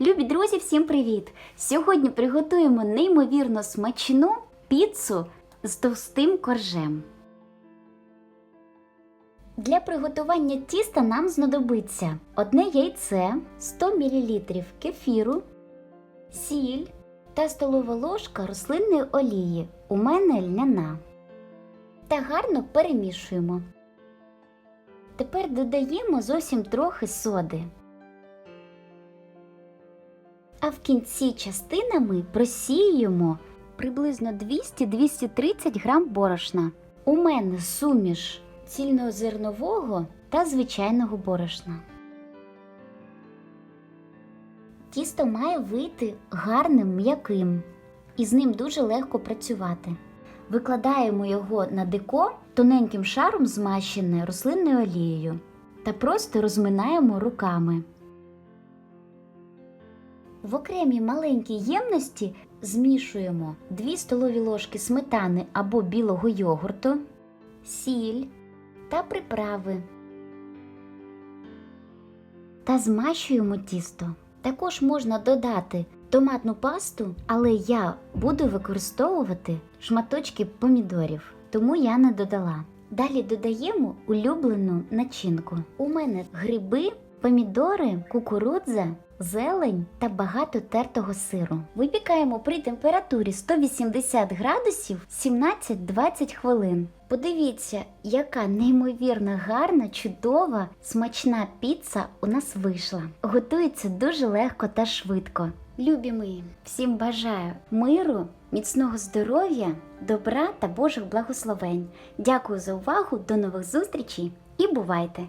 Любі друзі, всім привіт! Сьогодні приготуємо неймовірно смачну піцу з товстим коржем. Для приготування тіста нам знадобиться одне яйце, 100 мл кефіру, сіль та столова ложка рослинної олії. У мене льняна. Та гарно перемішуємо. Тепер додаємо зовсім трохи соди. А в кінці частинами просіюємо приблизно 200-230 грам борошна. У мене суміш цільнозернового та звичайного борошна. Тісто має вийти гарним м'яким, і з ним дуже легко працювати. Викладаємо його на деко тоненьким шаром змащене рослинною олією та просто розминаємо руками. В окремій маленькій ємності змішуємо 2 столові ложки сметани або білого йогурту, сіль та приправи та змащуємо тісто. Також можна додати томатну пасту, але я буду використовувати шматочки помідорів, тому я не додала. Далі додаємо улюблену начинку. У мене гриби, помідори, кукурудза, зелень та багато тертого сиру. Випікаємо при температурі 180 градусів 17-20 хвилин. Подивіться, яка неймовірно гарна, чудова, смачна піца у нас вийшла. Готується дуже легко та швидко. Любі мої, всім бажаю миру, міцного здоров'я, добра та Божих благословень. Дякую за увагу, до нових зустрічей і бувайте!